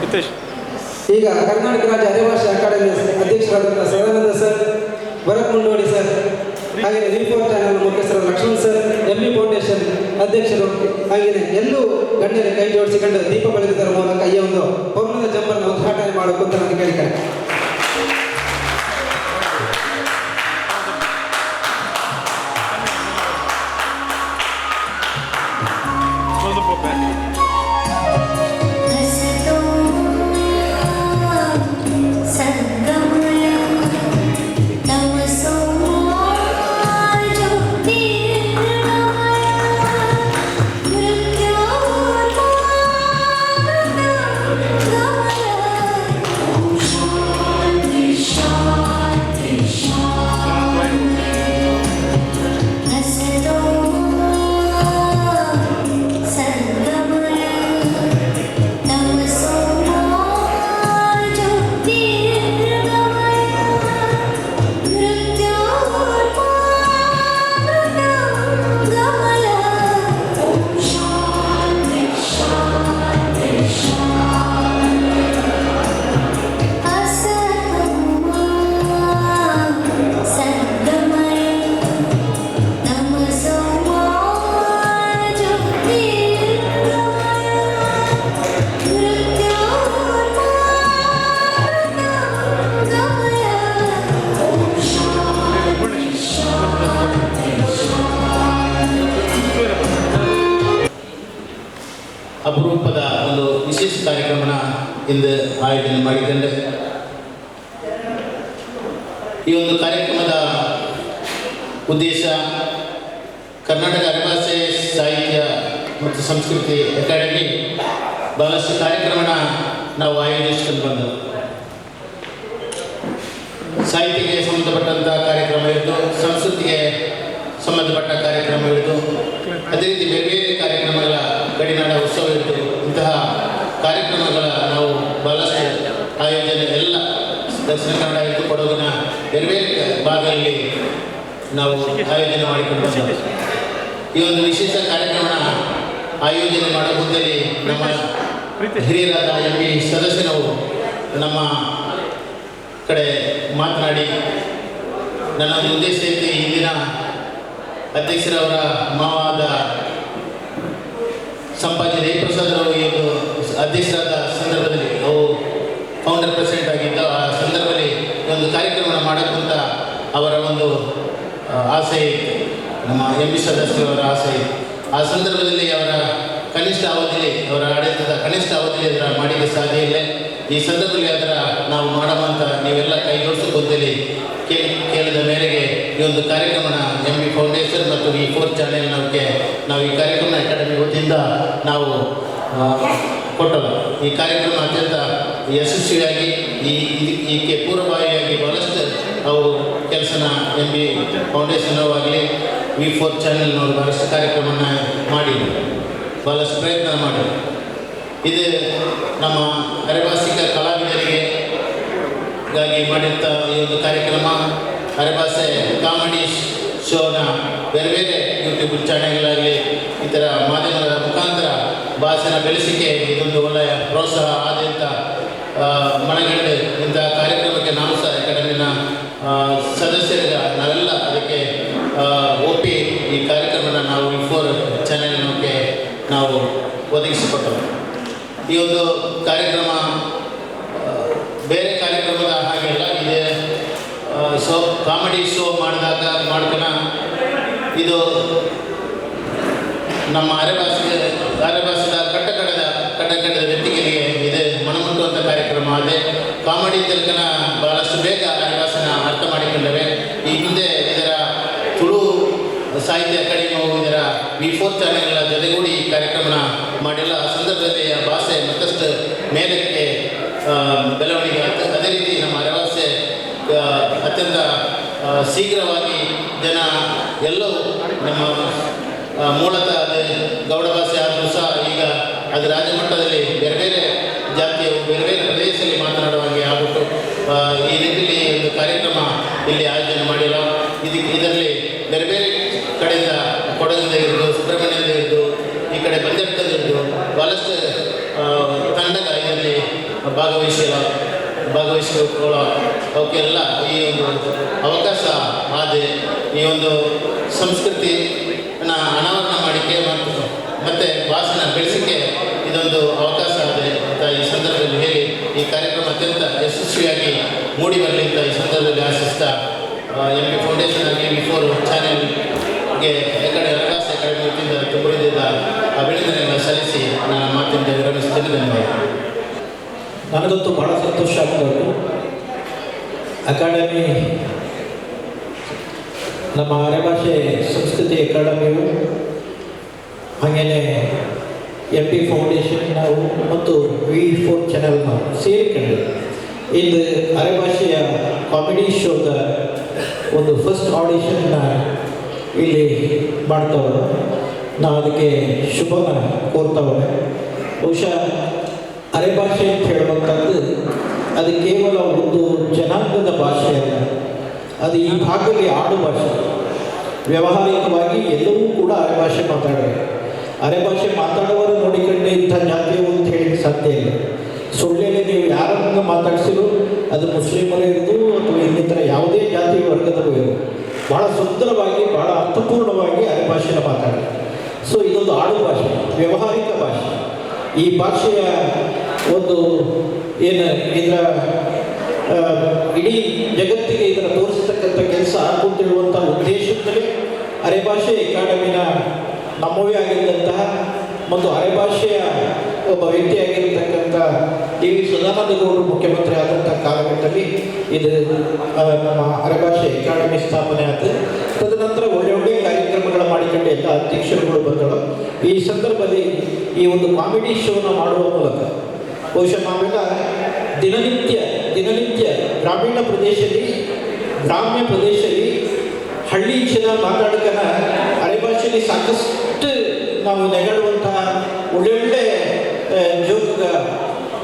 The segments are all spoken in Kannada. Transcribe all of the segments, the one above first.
ಹಿತೇಶ್. ಈಗ ಕರ್ನಾಟಕ ರಾಜ್ಯ ಆದಿವಾಸಿ ಅಕಾಡೆಮಿ ಅಧ್ಯಕ್ಷರಾದಂಥ ಸದಾನಂದ ಸರ್, ಭರತ್ ಮುಂಡೋಡಿ ಸರ್ ಹಾಗೆ ರಿಪೋರ್ಟ್ ಚಾನಲ್ ಮುಖ್ಯಸ್ಥರ Lakshman sir M B foundation ಅಧ್ಯಕ್ಷರು ಹಾಗೆಯೇ ಎಲ್ಲೂ ಗಣ್ಯರ ಕೈ ಜೋಡಿಸಿಕೊಂಡು ದೀಪ ಬೆಳಗಿದರ ಮೂಲಕ ಈ ಒಂದು ಪೌರ್ಣದ ಜಂಬನ್ನು ಉದ್ಘಾಟನೆ ಮಾಡಬೇಕು ಅಂತ ನಾನು ಇಂದು ಆಯೋಜನೆ ಮಾಡಿಕೊಂಡೆ ಈ ಒಂದು ಕಾರ್ಯಕ್ರಮದ ಉದ್ದೇಶ ಕರ್ನಾಟಕ ಅರೆಭಾಷೆ ಸಾಹಿತ್ಯ ಮತ್ತು ಸಂಸ್ಕೃತಿ ಅಕಾಡೆಮಿ ಬಹಳಷ್ಟು ಕಾರ್ಯಕ್ರಮನ ನಾವು ಆಯೋಜಿಸ್ಕೊಂಡು ಬಂದವು. ಸಾಹಿತ್ಯಕ್ಕೆ ಸಂಬಂಧಪಟ್ಟಂಥ ಕಾರ್ಯಕ್ರಮ ಸಂಸ್ಕೃತಿಗೆ ಸಂಬಂಧಪಟ್ಟ ಕಾರ್ಯಕ್ರಮ ಅದೇ ರೀತಿ ಬೇರೆ ಬೇರೆ ಕಾರ್ಯಕ್ರಮಗಳ ಗಡಿನಾಡ ಉತ್ಸವ ಇಂತಹ ಕಾರ್ಯಕ್ರಮಗಳ ನಾವು ಬಹಳಷ್ಟು ಆಯೋಜನೆ ಎಲ್ಲ ದಕ್ಷಿಣ ಕನ್ನಡ ಇದ್ದು ಕೊಡಗಿನ ಬೇರೆ ಬೇರೆ ಭಾಗದಲ್ಲಿ ನಾವು ಆಯೋಜನೆ ಮಾಡಿಕೊಂಡು. ಈ ಒಂದು ವಿಶೇಷ ಕಾರ್ಯಕ್ರಮ ಆಯೋಜನೆ ಮಾಡೋ ಮುದ್ದಲ್ಲಿ ನಮ್ಮ ಹಿರಿಯರಾದ ಎಂ ಪಿ ಸದಸ್ಯರು ನಮ್ಮ ಕಡೆ ಮಾತನಾಡಿ ನನ್ನ ಉದ್ದೇಶ ಐತೆ ಹಿಂದಿನ ಅಧ್ಯಕ್ಷರವರ ಮಾವಾದ ಸಂಪಾಜಿ ಜಯಪ್ರಸಾದ್ ಅವರು ಈ ಒಂದು ಅಧ್ಯಕ್ಷರಾದ ಸಂದರ್ಭದಲ್ಲಿ ಅವು ಫೌಂಡರ್ ಪ್ರೆಸಿಡೆಂಟ್ ಆಗಿದ್ದ ಆ ಸಂದರ್ಭದಲ್ಲಿ ಒಂದು ಕಾರ್ಯಕ್ರಮ ಮಾಡೋಕ್ಕಂತ ಅವರ ಒಂದು ಆಸೆ ನಮ್ಮ ಎಂ ಬಿ ಸದಸ್ಯರವರ ಆಸೆ ಆ ಸಂದರ್ಭದಲ್ಲಿ ಅವರ ಕನಿಷ್ಠ ಅವಧಿಯಲ್ಲಿ ಅವರ ಆಡಳಿತದ ಕನಿಷ್ಠ ಅವಧಿಯಲ್ಲಿ ಅದರ ಮಾಡಲಿಕ್ಕೆ ಸಾಧ್ಯ ಇಲ್ಲ. ಈ ಸಂದರ್ಭದಲ್ಲಿ ಅದರ ನಾವು ಮಾಡುವಂಥ ನೀವೆಲ್ಲ ಕೈ ಜೋಡಿಸಿಕೊಂಡಲ್ಲಿ ಕೇ, ಕೇಳಿದ ಮೇರೆಗೆ ಈ ಒಂದು ಕಾರ್ಯಕ್ರಮನ ಎಂ ಬಿ ಫೌಂಡೇಶನ್ ಮತ್ತು ಈ ಫೋರ್ ನಮಗೆ ನಾವು ಈ ಕಾರ್ಯಕ್ರಮ ಅಕಾಡೆಮಿ ವತಿಯಿಂದ ನಾವು ಆ, ಕೊಟ್ಟವು ಈ ಕಾರ್ಯಕ್ರಮ ಅತ್ಯಂತ ಯಶಸ್ವಿಯಾಗಿ ಈ ಈಕೆ ಪೂರ್ವಭಾವಿಯಾಗಿ ಬಹಳಷ್ಟು ಅವು ಕೆಲಸನ ಎಂ ಬಿ ಫೌಂಡೇಶನ್ ಆಗಲಿ ವಿ ಫೋರ್ ಚಾನೆಲ್ನವರು ಬಹಳಷ್ಟು ಕಾರ್ಯಕ್ರಮನ ಮಾಡಿ ಬಹಳಷ್ಟು ಪ್ರಯತ್ನ ಮಾಡಿ ಇದು ನಮ್ಮ ಅರೆಭಾಷಿಕ ಕಲಾವಿದರಿಗೆ ಗಾಗಿ ಮಾಡಿದಂಥ ಈ ಒಂದು ಕಾರ್ಯಕ್ರಮ ಅರೆಭಾಷೆ ಕಾಮಿಡಿ ಶೋನ ಬೇರೆ ಬೇರೆ ಯೂಟ್ಯೂಬ್ ಚಾನೆಲ್ಗಳಾಗಲಿ ಈ ಥರ ಮಾಧ್ಯಮಗಳ ಮುಖಾಂತರ ಭಾಷೆನ ಬೆಳೆಸಿಕೆ ಇದೊಂದು ಒಳ್ಳೆಯ ಪ್ರೋತ್ಸಾಹ ಆದ್ಯಂತ ಮನೆಗಂಡೆ ಇಂಥ ಕಾರ್ಯಕ್ರಮಕ್ಕೆ ನಾವು ಸಹ ಅಕಾಡೆಮಿನ ಸದಸ್ಯರಿಗ ನಾವೆಲ್ಲ ಅದಕ್ಕೆ ಒಪ್ಪಿ ಈ ಕಾರ್ಯಕ್ರಮನ ನಾವು ಇಫೋರ್ ಫೋರ್ ಚಾನೆಲ್ನಕ್ಕೆ ನಾವು ಒದಗಿಸಿಕೊಟ್ಟವು ಈ ಒಂದು ಕಾರ್ಯಕ್ರಮ ಬೇರೆ ಶೋ ಕಾಮಿಡಿ ಶೋ ಮಾಡಿದಾಗ ಮಾಡ್ಕೊಳ ಇದು ನಮ್ಮ ಅರೆಭಾಷೆಗೆ ಅರೆಭಾಷೆದ ಕಟ್ಟಕಡದ ಕಟ್ಟಕಡದ ವ್ಯಕ್ತಿಗಳಿಗೆ ಇದೆ ಮನಮುಟ್ಟುವಂಥ ಕಾರ್ಯಕ್ರಮ. ಅದೇ ಕಾಮಿಡಿ ತಿಳ್ಕನ ಬಹಳಷ್ಟು ಬೇಗ ಅರೆಭಾಷೆನ ಅರ್ಥ ಮಾಡಿಕೊಂಡರೆ, ಈ ಹಿಂದೆ ಇದರ ತುಳು ಸಾಹಿತ್ಯ ಅಕಾಡೆಮಿ ಇದರ ವಿ ಫೋರ್ ಚಾನೆಲ್ಗಳ ಜೊತೆಗೂಡಿ ಈ ಕಾರ್ಯಕ್ರಮನ ಮಾಡಿಲ್ಲ. ಆ ಸಂದರ್ಭದಲ್ಲಿ ಭಾಷೆ ಮತ್ತಷ್ಟು ಮೇಲಕ್ಕೆ ಬೆಳವಣಿಗೆ ಆಯ್ತು ಅದೇ ರೀತಿ ನಮ್ಮ ಅರೆಭಾಷೆ ಆ, ಅತ್ಯಂತ ಶೀಘ್ರವಾಗಿ ಜನ ಎಲ್ಲವೂ ನಮ್ಮ ಮೂಲತಃ ಅದೇ ಗೌಡ ಆದರೂ ಸಹ ಈಗ ಅದು ರಾಜ್ಯ ಮಟ್ಟದಲ್ಲಿ ಬೇರೆ ಬೇರೆ ಜಾತಿಯು, ಬೇರೆ ಬೇರೆ ಪ್ರದೇಶದಲ್ಲಿ ಮಾತನಾಡುವ ಹಾಗೆ ಆಗ್ಬಿಟ್ಟು ಈ ನಿಟ್ಟಿನಲ್ಲಿ ಒಂದು ಕಾರ್ಯಕ್ರಮ ಇಲ್ಲಿ ಆಯೋಜನೆ ಮಾಡಿಲ್ಲ ಇದಕ್ಕೆ, ಇದರಲ್ಲಿ ಬೇರೆ ಬೇರೆ ಕಡೆಯಿಂದ ಕೊಡಗಿಂದ ಹಿಡಿದು, ಸುಬ್ರಹ್ಮಣ್ಯದಿಂದ ಹಿಡಿದು, ಈ ಕಡೆ ಬಂದೆಟ್ಟದಿಂದ ಹಿಡಿದು ಭಾಳಷ್ಟು ತಂಡದ ಇದರಲ್ಲಿ ಭಾಗವಹಿಸಲ ಭಾಗವಹಿಸಿಕೊಳ್ಳೋ ಅವಕ್ಕೆಲ್ಲ ಈ ಒಂದು ಅವಕಾಶ ಆದರೆ ಈ ಒಂದು ಸಂಸ್ಕೃತಿನ ಅನಾವರಣ ಮಾಡಿಕೆ ಮತ್ತು ಮತ್ತು ಭಾಷಣ ಬೆಳೆಸಿಕೆ ಇದೊಂದು ಅವಕಾಶ ಆದರೆ ಅಂತ ಈ ಸಂದರ್ಭದಲ್ಲಿ ಹೇಳಿ ಈ ಕಾರ್ಯಕ್ರಮ ಅತ್ಯಂತ ಯಶಸ್ವಿಯಾಗಿ ಮೂಡಿ ಬರಲಿ ಅಂತ ಈ ಸಂದರ್ಭದಲ್ಲಿ ಆಶಿಸ್ತಾ ಎಂ ಪಿ ಫೌಂಡೇಶನ್ ಆಗಿ ವಿ ಫೋರ್ ಚಾನೆಲ್ಗೆ ಕಡೆ ಅವಕಾಶ ವತಿಯಿಂದ ತುಂಬುರಿದ ಅಭಿನಂದನೆಯನ್ನು ಸಲ್ಲಿಸಿ ನನ್ನ ಮಾತಿನಿಂದ ವಿರಮಿಸುತ್ತೇನೆ ಧನ್ಯವಾದ ನನಗಂತೂ ಭಾಳ ಸಂತೋಷ ಆಗ್ತದೆ. ಅಕಾಡೆಮಿ ನಮ್ಮ ಅರೆಭಾಷೆ ಸಂಸ್ಕೃತಿ ಅಕಾಡೆಮಿಯು ಹಾಗೆಯೇ ಎಂ ಪಿ ಫೌಂಡೇಶನ್ ನಾವು ಮತ್ತು ವಿ ಫೋರ್ ಚಾನೆಲ್ನ ಸೇರಿಕೊಂಡು ಇದು ಅರೆಭಾಷೆಯ ಕಾಮಿಡಿ ಶೋದ ಒಂದು ಫಸ್ಟ್ ಆಡಿಷನ್ನ ಇಲ್ಲಿ ಮಾಡ್ತಾವೆ ನಾನು ಅದಕ್ಕೆ ಶುಭನ ಕೋರ್ತವ್ರೆ. ಬಹುಶಃ ಅರೆಭಾಷೆ ಅಂತ ಹೇಳುವಂಥದ್ದು ಅದು ಕೇವಲ ಒಂದು ಜನಾಂಗದ ಭಾಷೆ ಅಲ್ಲ. ಅದು ಈ ಭಾಗದಲ್ಲಿ ಆಡು ಭಾಷೆ. ವ್ಯಾವಹಾರಿಕವಾಗಿ ಎಲ್ಲರೂ ಕೂಡ ಅರೆಭಾಷೆ ಮಾತಾಡಬೇಕು. ಅರೆಭಾಷೆ ಮಾತಾಡುವವರು ನೋಡಿಕೊಂಡೆ ಇಂಥ ಜಾತಿ ಅಂತ ಹೇಳಿ ಸಾಧ್ಯ ಇಲ್ಲ. ಸುಳ್ಳಿಯಲ್ಲಿ ನೀವು ಯಾರನ್ನು ಮಾತಾಡಿಸಿದ್ರು ಅದು ಮುಸ್ಲಿಮರೇ ಇರೋದು ಅಥವಾ ಇನ್ನಿತರ ಯಾವುದೇ ಜಾತಿ ವರ್ಗದವರು ಇರೋದು. ಭಾಳ ಸುಂದರವಾಗಿ ಭಾಳ ಅರ್ಥಪೂರ್ಣವಾಗಿ ಅರೆಭಾಷೆನ ಮಾತಾಡಿ ಸೊ ಇದೊಂದು ಆಡು ಭಾಷೆ, ವ್ಯಾವಹಾರಿಕ ಭಾಷೆ. ಈ ಭಾಷೆಯ ಒಂದು ಏನು ಇದರ ಇಡೀ ಜಗತ್ತಿಗೆ ಇದರ ತೋರಿಸತಕ್ಕಂಥ ಕೆಲಸ ಆಗ್ಬಿಟ್ಟಿರುವಂಥ ಉದ್ದೇಶದಲ್ಲೇ ಅರೆಭಾಷೆ ಅಕಾಡೆಮಿನ ನಮ್ಮವೇ ಆಗಿದ್ದಂತಹ ಮತ್ತು ಅರೆಭಾಷೆಯ ಒಬ್ಬ ವ್ಯಕ್ತಿಯಾಗಿರ್ತಕ್ಕಂಥ ಡಿ ವಿ ಸದಾನಂದಗೌಡರು ಮುಖ್ಯಮಂತ್ರಿ ಆದಂಥ ಕಾಲಘಟ್ಟದಲ್ಲಿ ಇದು ನಮ್ಮ ಅರೆಭಾಷೆ ಅಕಾಡೆಮಿ ಸ್ಥಾಪನೆ ಆಯಿತು ತದನಂತರ ಒಳ್ಳೆ ಕಾರ್ಯಕ್ರಮಗಳ ಮಾಡಿಕೊಂಡು ಎಲ್ಲ ಅಧ್ಯಕ್ಷರುಗಳು ಬಂದಳು. ಈ ಸಂದರ್ಭದಲ್ಲಿ ಈ ಒಂದು ಕಾಮಿಡಿ ಶೋನ ಮಾಡುವ ಮೂಲಕ ಬಹುಶಃ ನಾವೆಲ್ಲ ದಿನನಿತ್ಯ ದಿನನಿತ್ಯ ಗ್ರಾಮೀಣ ಪ್ರದೇಶದಲ್ಲಿ, ಗ್ರಾಮ್ಯ ಪ್ರದೇಶದಲ್ಲಿ ಹಳ್ಳಿ ಜನ ಮಾತಾಡಕನ ಅರೆಭಾಷೆಯಲ್ಲಿ ಸಾಕಷ್ಟು ನಾವು ನೆಗಡುವಂತಹ ಒಳ್ಳೊಳ್ಳೆ ಜೋಗ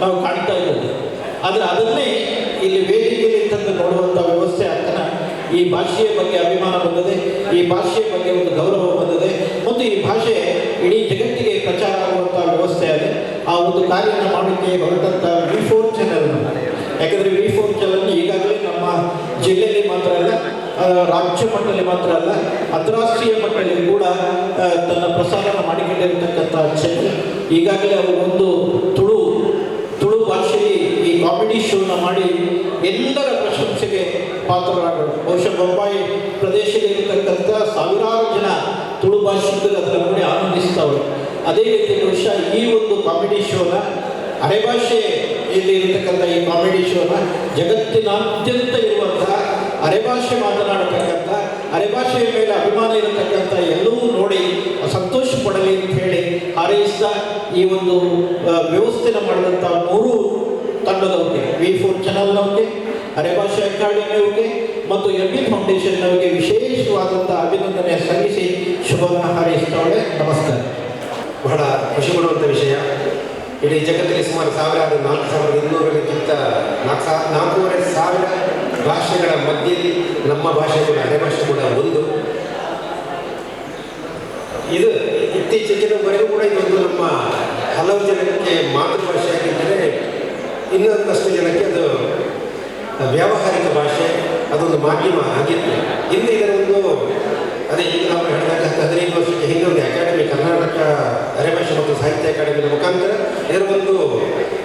ನಾವು ಕಾಣ್ತಾ ಇದ್ದೇವೆ. ಆದರೆ ಅದನ್ನೇ ಇಲ್ಲಿ ವೇದಿಕೆಯಲ್ಲಿ ತಂದು ನೋಡುವಂಥ ವ್ಯವಸ್ಥೆ ಈ ಭಾಷೆಯ ಬಗ್ಗೆ ಅಭಿಮಾನ ಬಂದದೆ, ಈ ಭಾಷೆಯ ಬಗ್ಗೆ ಒಂದು ಗೌರವ ಬಂದದೆ, ಮತ್ತು ಈ ಭಾಷೆ ಇಡೀ ಜಗತ್ತಿಗೆ ಪ್ರಚಾರ ಆಗುವಂಥ ವ್ಯವಸ್ಥೆ ಇದೆ ಆ ಒಂದು ಕಾರ್ಯವನ್ನು ಮಾಡಲಿಕ್ಕೆ ಹೊರಟಂಥ ವಿ ಫೋರ್ ಚಾನಲ್ ಯಾಕಂದರೆ ವಿ ಫೋರ್ ಚಾನಲ್ ಈಗಾಗಲೇ ನಮ್ಮ ಜಿಲ್ಲೆಯಲ್ಲಿ ಮಾತ್ರ ಅಲ್ಲ ರಾಜ್ಯ ಮಟ್ಟದಲ್ಲಿ ಮಾತ್ರ ಅಲ್ಲ, ಅಂತಾರಾಷ್ಟ್ರೀಯ ಮಟ್ಟದಲ್ಲಿ ಕೂಡ ತನ್ನ ಪ್ರಸಾರನ ಮಾಡಿಕೊಂಡಿರ್ತಕ್ಕಂಥ ಚಾನಲ್ ಈಗಾಗಲೇ ಅವರು ಒಂದು ತುಳು ತುಳು ಭಾಷೆಯಲ್ಲಿ ಈ ಕಾಮಿಡಿ ಶೋನ ಮಾಡಿ ಎಲ್ಲರ ಪಾತ್ರರಾದರು ಬಹುಶಃ ಬೊಂಬಾಯಿ ಪ್ರದೇಶದಲ್ಲಿ ಇರತಕ್ಕಂಥ ಸಾವಿರಾರು ಜನ ತುಳು ಭಾಷಿಕರು ಅದರ ನೋಡಿ ಆನಂದಿಸ್ತಾವೆ ಅದೇ ರೀತಿ ಬಹುಶಃ ಈ ಒಂದು ಕಾಮಿಡಿ ಶೋನ ಅರೆಭಾಷೆ ಇಲ್ಲಿ ಇರತಕ್ಕಂಥ ಈ ಕಾಮಿಡಿ ಶೋನ, ಜಗತ್ತಿನಾದ್ಯಂತ ಇರುವಂತಹ ಅರೆಭಾಷೆ ಮಾತನಾಡತಕ್ಕಂಥ ಅರೆಭಾಷೆಯ ಮೇಲೆ ಅಭಿಮಾನ ಇರತಕ್ಕಂಥ ಎಲ್ಲವೂ ನೋಡಿ ಸಂತೋಷ ಪಡಲಿ ಅಂತ ಹೇಳಿ ಹಾರೈಸ್ತಾ ಈ ಒಂದು ವ್ಯವಸ್ಥೆನ ಮಾಡಿದಂಥ ಮೂರು ತಂಡದವರಿಗೆ, ವಿ ಫೋರ್ ಚಾನಲ್ನವ್ರಿಗೆ ಅರೆಭಾಷೆ ಅಕಾಡೆಮಿಯವ್ರಿಗೆ ಮತ್ತು ಎಂ ಬಿ ಫೌಂಡೇಶನ್ನವರಿಗೆ ವಿಶೇಷವಾದಂಥ ಅಭಿನಂದನೆ ಸಲ್ಲಿಸಿ ಶುಭವನ್ನು ಹಾರೈಸ್ತಾಳೆ ನಮಸ್ಕಾರ. ಬಹಳ ಖುಷಿ ಕೊಡುವಂಥ ವಿಷಯ. ಇಡೀ ಜಗತ್ತಿನಲ್ಲಿ ಸುಮಾರು ಸಾವಿರಾರು ನಾಲ್ಕು ಸಾವಿರದ ಇನ್ನೂರಕ್ಕಿಂತ ನಾಲ್ಕು ಸಾ, ನಾಲ್ಕೂವರೆ ಸಾವಿರ ಭಾಷೆಗಳ ಮಧ್ಯದಲ್ಲಿ ನಮ್ಮ ಭಾಷೆ ಕೂಡ ಅರೆಭಾಷೆ ಕೂಡ ಒಂದು. ಇದು ಇತ್ತೀಚೆಗಿನವರೆಗೂ ಕೂಡ ಇದೊಂದು ನಮ್ಮ ಹಲವು ಜನಕ್ಕೆ ಮಾತೃಭಾಷೆ ಆಗಿದ್ದರೆ ಇನ್ನೊಂದಷ್ಟು ಜನಕ್ಕೆ ಅದು ವ್ಯಾವಹಾರಿಕ ಭಾಷೆ ಅದೊಂದು ಮಾಧ್ಯಮ ಆಗಿತ್ತು. ಇನ್ನು ಇದರ ಒಂದು ಅದೇ ಈಗ ನಾವು ಹೇಳಿದಾಗ ಹದಿನೈದು ವರ್ಷಕ್ಕೆ ಹಿಂದೆ ಒಂದು ಅಕಾಡೆಮಿ, ಕರ್ನಾಟಕ ಅರೆಭಾಷೆ ಮತ್ತು ಸಾಹಿತ್ಯ ಅಕಾಡೆಮಿಯ ಮುಖಾಂತರ ಇದರ ಒಂದು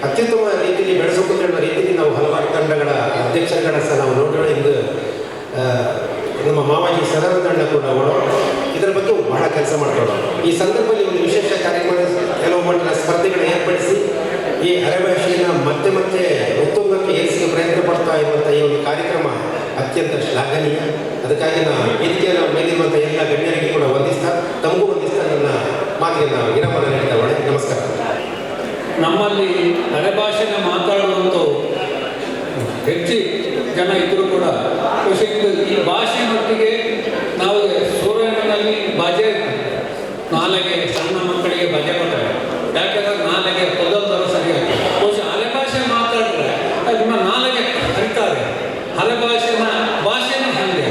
ಅತ್ಯುತ್ತಮ ರೀತಿಯಲ್ಲಿ ಬೆಳೆಸಬೇಕು ಅನ್ನೋ ರೀತಿಯಲ್ಲಿ ನಾವು ಹಲವಾರು ತಂಡಗಳ ಅಧ್ಯಕ್ಷರುಗಳ ಸಹ ನಾವು ನೋಡೋಣ ಎಂದು ನಮ್ಮ ಮಾವಾಜಿ ತಂಡ ಕೂಡ ಅವರು ಇದರ ಬಗ್ಗೆ ಬಹಳ ಕೆಲಸ ಮಾಡ್ತಾರೆ ಈ ಸಂದರ್ಭದಲ್ಲಿ ಒಂದು ವಿಶೇಷ ಕಾರ್ಯಕ್ರಮ, ಕೆಲವು ಮಟ್ಟದ ಸ್ಪರ್ಧೆಗಳನ್ನು ಏರ್ಪಡಿಸಿ ಈ ಅರೆಭಾಷೆಯನ್ನು ಮತ್ತೆ ಮತ್ತೆ ಉತ್ತುಂಗಕ್ಕೆ ಏರಿಸಲು ಪ್ರಯತ್ನ ಪಡ್ತಾ ಇರುವಂಥ ಈ ಒಂದು ಕಾರ್ಯಕ್ರಮ ಅತ್ಯಂತ ಶ್ಲಾಘನೀಯ. ಅದಕ್ಕಾಗಿ ನಾನು ವೇದಿಕೆಯನ್ನು ಮೇಲಿರುವಂಥ ಎಲ್ಲ ಗಣ್ಯರಿಗೆ ಕೂಡ ವಂದಿಸ್ತಾ, ತಮಗೂ ವಂದಿಸ್ತಾ ನನ್ನ ಮಾತಿಗೆ ನಾವು ವಿರಾಮನ ನಮಸ್ಕಾರ. ನಮ್ಮಲ್ಲಿ ಅರೆಭಾಷೆನ ಮಾತಾಡುವಂಥ ಹೆಚ್ಚು ಜನ ಇದ್ದರೂ ಕೂಡ ಖುಷಿ ಈ ಭಾಷೆ ಮಟ್ಟಿಗೆ ನಾವು ಸೂರ್ಯನಲ್ಲಿ ಬಜೆ ನಾಲೆಗೆ ಸಣ್ಣ ಮಕ್ಕಳಿಗೆ ಬಜೆ ಕೊಟ್ಟರೆ ಯಾಕೆಂದ್ರೆ ನಾಲಿಗೆ ಪದಲ್ದವರು ಸರಿಯಾಗಿ ಬಹುಶಃ ಹಳೆ ಭಾಷೆ ಮಾತಾಡಿದ್ರೆ ನಿಮ್ಮ ನಾಲಿಗೆ ಹರಿತಾರೆ ಹಳೆ ಭಾಷೆನ ಭಾಷೆನೇ ಹಾಗೆ.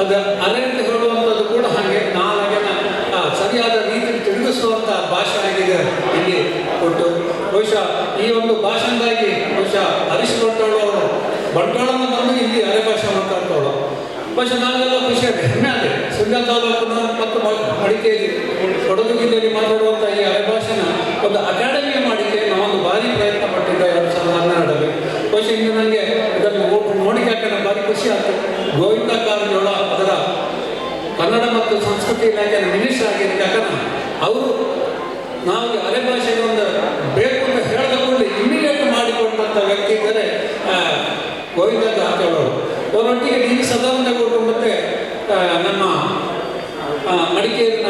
ಅದು ಅಲೆಂತ ಹೊರಡುವಂಥದ್ದು ಕೂಡ ಹಾಗೆ ನಾಲಿಗೆನ ಸರಿಯಾದ ರೀತಿಯಲ್ಲಿ ತಿರುಗಿಸುವಂಥ ಭಾಷೆ ಆಗಿದೆ ಇಲ್ಲಿ ಕೊಟ್ಟು ಬಹುಶಃ ಈ ಒಂದು ಭಾಷಣದಾಗಿ ಬಹುಶಃ ಹರೀಶ್ ಬಂಟಾಳು ಅವರು ಬಂಟಾಳನ ಬಂದು ಇಲ್ಲಿ ಹಳೆ ಭಾಷೆ ಮಾತಾಡ್ತಾಳು ಬಹುಶಃ ನಾವೆಲ್ಲ ಖುಷಿ ಹೆಮ್ಮೆ ಅದೇ ಸುಳ್ಯ ತಾಲೂಕಿನ ಮತ್ತು ಮಡಿಕೇರಿ, ಕೊಡಗು ಜಿಲ್ಲೆಯಲ್ಲಿ ಮಾತಾಡುವಂಥ ಈ ಅಲೆ ಭಾಷೆನ ಒಂದು ಅಕಾಡೆಮಿ ಮಾಡಿಕೆ ನಾವೊಂದು ಭಾರಿ ಪ್ರಯತ್ನ ಪಟ್ಟಿದ್ದೆ ಎರಡು ಸಾವಿರದ ಹನ್ನೆರಡರಲ್ಲಿ. ಬಹುಶಃ ಇಂದು ನನಗೆ ಇದನ್ನು ನೋಡಿಕೆ ಹಾಕೋಣ ಭಾರಿ ಖುಷಿ ಆಯ್ತು. ಗೋವಿಂದ ಕಾರಜೋಳ ಅದರ ಕನ್ನಡ ಮತ್ತು ಸಂಸ್ಕೃತಿ ಇಲಾಖೆಯ ಮಿನಿಸ್ಟರ್ ಆಗಿದ್ದಕ್ಕೆ ಯಾಕಂದ್ರೆ ಅವರು ನಾವು ಅರೆ ಭಾಷೆಗೆ ಒಂದು ಬೇಕು ಅಂತ ಹೇಳಿದ ಇಮಿಡಿಯೇಟ್ ಮಾಡಿಕೊಂಡಂಥ ವ್ಯಕ್ತಿ ಇದ್ದರೆ ಗೋವಿಂದ ಕಾರಜೋಳ ಅವರೊಟ್ಟಿಗೆ ಡಿ ವಿ ಸದಾನಂದಗೌಡರು ಮತ್ತು ನಮ್ಮ ಆ, ಮಡಿಕೇರಿನ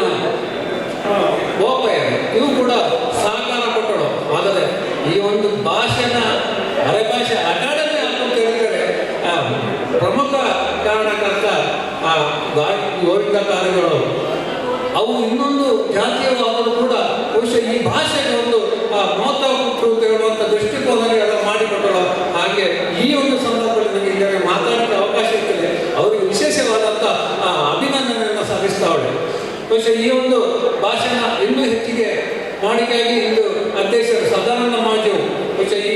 ಆ, ಬೋಪಯ್ಯ ಇವು ಕೂಡ ಸಹಕಾರ ಕೊಟ್ಟಳು ಆದರೆ ಈ ಒಂದು ಭಾಷೆನ ಭಾಷೆ ಅಕಾಡೆಮಿ ಅಂತ ಹೇಳಿದರೆ ಪ್ರಮುಖ ಕಾರಣಕರ್ತ, ಆ ಗೋವಿಂದ ಕಾರ್ಯಗಳು ಅವು ಇನ್ನೊಂದು ಜಾತಿಯವಾದರೂ ಕೂಡ ಬಹುಶಃ ಈ ಭಾಷೆಗೆ ಒಂದು ಮಹತ್ವ ಅಂತ ಹೇಳುವಂಥ ಎಲ್ಲ ಮಾಡಿಕೊಟ್ಟಳು ಹಾಗೆ ಈ ಒಂದು ಸಂದರ್ಭದಲ್ಲಿ ನನಗೆ ಮಾತಾಡಲಿಕ್ಕೆ ಅವಕಾಶ ಇರ್ತದೆ. ಅವರಿಗೆ ವಿಶೇಷವಾದಂಥ ಅಭಿನಂದನೆಯನ್ನು ಸಲ್ಲಿಸ್ತಾವಳೆ ಬಹುಶಃ ಈ ಒಂದು ಭಾಷೆನ ಇನ್ನೂ ಹೆಚ್ಚಿಗೆ ಮಾಡಿಕೆಯಾಗಿ ಇಂದು ಅಧ್ಯಕ್ಷರು ಸದಾನಂದ ಮಾಡಿದೆವು ಬಹುಶಃ ಈ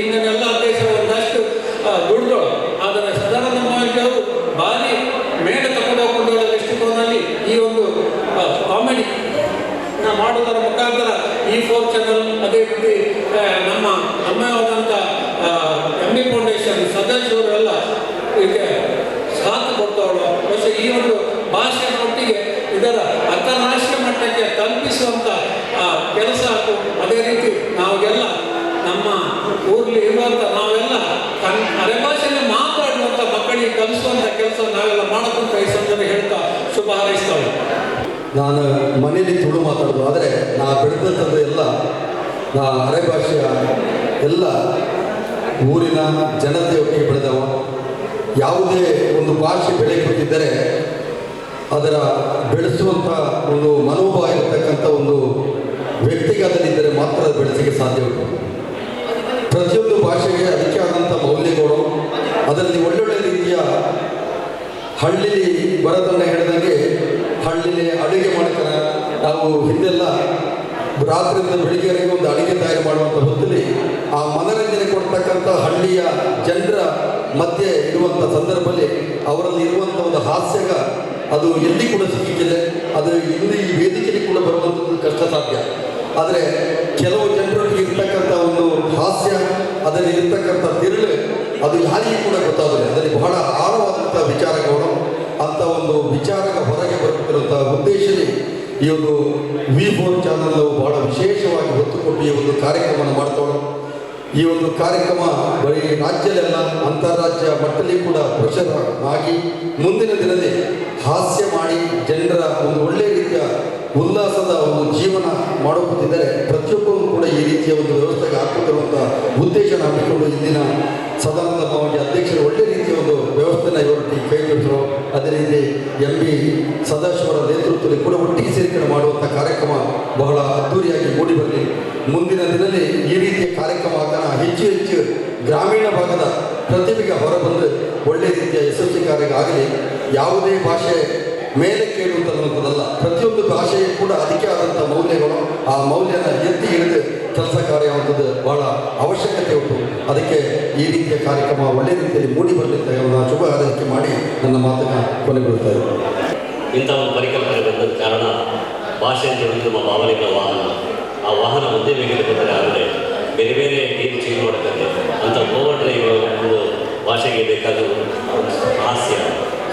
ದುಡಿದಳು ಆದರೆ ಸದಾನಂದ ಮಾಜಿ ಅವರು ಭಾರಿ ಮೇಲೆ ತಗೊಂಡು ದೃಷ್ಟಿಕೋನದಲ್ಲಿ ಈ ಒಂದು ಕಾಮಿಡಿ ಮಾಡುವುದರ ಮುಖಾಂತರ ಈ ಫೋರ್ ಚಾನಲ್ ಅದೇ ರೀತಿ ನಮ್ಮ ನಮ್ಮವಾದಂಥ ಎಂ ಬಿ ಫೌಂಡೇಶನ್ ಸದಸ್ಯರೆಲ್ಲ ಇದಕ್ಕೆ ಸಾಥ್ ಕೊಡ್ತವಳು ಮತ್ತು ಈ ಒಂದು ಭಾಷೆ ಒಟ್ಟಿಗೆ ಇದರ ಅಂತಾರಾಷ್ಟ್ರೀಯ ಮಟ್ಟಕ್ಕೆ ತಲುಪಿಸುವಂಥ ಕೆಲಸ ಅದೇ ರೀತಿ ನಾವೆಲ್ಲ ನಮ್ಮ ಊರಲ್ಲಿ ಇರುವಂಥ ನಾವೆಲ್ಲ ಅರೆ ಭಾಷೆಯಲ್ಲಿ ಮಾತಾಡುವಂಥ ಮಕ್ಕಳಿಗೆ ಕಲಿಸುವಂಥ ಕೆಲಸ ನಾವೆಲ್ಲ ಮಾಡಬೇಕು ಈ ಸಂದರ್ಭ ಹೇಳ್ತಾ ಶುಭ ಹಾರೈಸ್ತಾವೆ. ನಾನು ಮನೆಯಲ್ಲಿ ತುಳು ಮಾತಾಡೋದು, ಆದರೆ ನಾ ಬೆಳೆದಂಥದ್ದು ಎಲ್ಲ ನಾ ಅರೆ ಭಾಷೆಯ ಎಲ್ಲ ಊರಿನ ಜನತೆಯೊಟ್ಟಿಗೆ ಬೆಳೆದವ. ಯಾವುದೇ ಒಂದು ಭಾಷೆ ಬೆಳೆಯುತ್ತಿದ್ದರೆ ಅದರ ಬೆಳೆಸುವಂಥ ಒಂದು ಮನೋಭಾವ ಇರತಕ್ಕಂಥ ಒಂದು ವ್ಯಕ್ತಿಗತಲ್ಲಿದ್ದರೆ ಮಾತ್ರ ಬೆಳೆಸಲಿಕ್ಕೆ ಸಾಧ್ಯ ಪ್ರತಿಯೊಂದು ಭಾಷೆಗೆ ಅದಕ್ಕೆ ಆದಂಥ ಮೌಲ್ಯಗಳು, ಅದರಲ್ಲಿ ಒಳ್ಳೊಳ್ಳೆ ರೀತಿಯ ಹಳ್ಳಿಲಿ ಬರೋದನ್ನು ಹೇಳಿದಂಗೆ ಹಳ್ಳಿಲಿ ಅಡುಗೆ ಮಾಡ್ತಾರೆ. ನಾವು ಹಿಂದೆಲ್ಲ ರಾತ್ರಿಯಿಂದ ಬೆಳಿಗ್ಗೆವರೆಗೆ ಒಂದು ಅಡುಗೆ ತಯಾರು ಮಾಡುವಂಥ ಹೊತ್ತಲ್ಲಿ ಆ ಮನರಂಜನೆ ಕೊಡ್ತಕ್ಕಂಥ ಹಳ್ಳಿಯ ಜನರ ಮಧ್ಯೆ ಇರುವಂಥ ಸಂದರ್ಭದಲ್ಲಿ ಅವರಲ್ಲಿ ಇರುವಂಥ ಒಂದು ಹಾಸ್ಯಗ ಅದು ಎಲ್ಲಿ ಕೂಡ ಸಿಕ್ಕಿದೆ ಅದು ಇಲ್ಲಿ ಈ ವೇದಿಕೆಯಲ್ಲಿ ಕೂಡ ಬರುವಂಥದ್ದು ಕಷ್ಟ ಸಾಧ್ಯ. ಆದರೆ ಕೆಲವು ಅದರಲ್ಲಿ ಇರ್ತಕ್ಕಂಥ ತಿರುಳು ಅದು ಯಾರಿಗೂ ಕೂಡ ಗೊತ್ತಾಗುತ್ತೆ ಅದರಲ್ಲಿ ಬಹಳ ಆಳವಾದಂಥ ವಿಚಾರಗಳು ಅಂತ ಒಂದು ವಿಚಾರದ ಹೊರಗೆ ಬರುತ್ತಿರುವಂಥ ಉದ್ದೇಶದಲ್ಲಿ ಈ ಒಂದು ವಿ ಫೋರ್ ಚಾನಲ್ ಬಹಳ ವಿಶೇಷವಾಗಿ ಹೊತ್ತುಕೊಂಡು ಈ ಒಂದು ಕಾರ್ಯಕ್ರಮವನ್ನು ಮಾಡ್ತಾವೆ ಈ ಒಂದು ಕಾರ್ಯಕ್ರಮ ಬರೀ ರಾಜ್ಯದಲ್ಲ, ಅಂತಾರಾಜ್ಯ ಮಟ್ಟದಲ್ಲಿ ಕೂಡ ಪ್ರಚಾರ ಆಗಿ ಮುಂದಿನ ದಿನದಲ್ಲಿ ಹಾಸ್ಯ ಮಾಡಿ ಜನರ ಒಂದು ಒಳ್ಳೆಯ ರೀತಿಯ ಉಲ್ಲಾಸದ ಒಂದು ಜೀವನ ಮಾಡುತ್ತಿದ್ದರೆ ಪ್ರತಿಯೊಬ್ಬರೂ ಕೂಡ ಈ ರೀತಿಯ ಒಂದು ವ್ಯವಸ್ಥೆಗೆ ಹಾಕುತ್ತಿರುವಂಥ ಉದ್ದೇಶ ನಂಬಿಕೊಂಡು ಇಂದಿನ ಸದಾನಂದ ಭವನ ಅಧ್ಯಕ್ಷರು ಒಳ್ಳೆ ರೀತಿಯ ಒಂದು ವ್ಯವಸ್ಥೆನ ಇವರೊಟ್ಟಿಗೆ ಕೈ ಜೋಡಿಸರು ಅದೇ ರೀತಿ ಎಂ ಬಿ ಸದಾಶಿವರ ನೇತೃತ್ವದಲ್ಲಿ ಕೂಡ ಒಟ್ಟಿಗೆ ಸೇರ್ಕೊಂಡು ಮಾಡುವಂಥ ಕಾರ್ಯಕ್ರಮ ಬಹಳ ಅದ್ದೂರಿಯಾಗಿ ಮೂಡಿ ಬರಲಿ. ಮುಂದಿನ ದಿನದಲ್ಲಿ ಈ ರೀತಿಯ ಕಾರ್ಯಕ್ರಮ ಆಗೋಣ ಹೆಚ್ಚು ಹೆಚ್ಚು ಗ್ರಾಮೀಣ ಭಾಗದ ಪ್ರತಿಭೆಗೆ ಹೊರಬಂದು ಒಳ್ಳೆ ರೀತಿಯ ಯಶಸ್ವಿ ಕಾರ್ಯ ಯಾವುದೇ ಭಾಷೆ ಮೇಲೆ ಕೇಳುವಂಥದ್ದಲ್ಲ ಪ್ರತಿಯೊಂದು ಭಾಷೆಯೂ ಕೂಡ ಅದಕ್ಕೆ ಆದಂಥ ಮೌಲ್ಯಗಳು, ಆ ಮೌಲ್ಯನ ಎತ್ತಿ ಹಿಡಿದು ಕೆಲಸ ಕಾರ್ಯವಂಥದ್ದು ಬಹಳ ಅವಶ್ಯಕತೆ ಉಂಟು. ಅದಕ್ಕೆ ಈ ರೀತಿಯ ಕಾರ್ಯಕ್ರಮ ಒಳ್ಳೆಯ ರೀತಿಯಲ್ಲಿ ಮೂಡಿ ಬರಲಿ ಅಂತ ನಾನು ಶುಭ ಹಾರೈಕೆ ಮಾಡಿ ನನ್ನ ಮಾತನ್ನು ಕೊನೆಗೊಳ್ತಾ ಇದ್ದೇನೆ. ಇಂಥ ಒಂದು ಪರಿಕಲ್ಪನೆ ಬಂದ ಕಾರಣ ಭಾಷೆ ಅಂತ ಹೇಳೋದು ನಮ್ಮ ಭಾವನೆಗಳ ವಾಹನ, ಆ ವಾಹನ ಒಂದೇ ವೇಗದಲ್ಲಿ ಬಂದರೆ ಆದರೆ ಬೇರೆ ಬೇರೆ ಏನು ಚೇಂಜ್ ಮಾಡ್ತಾರೆ ಅಂತ ಓವರ್ ಡ್ರೈವ್ ಒಂದು ಭಾಷೆಗೆ ಬೇಕಾದ ಹಾಸ್ಯ.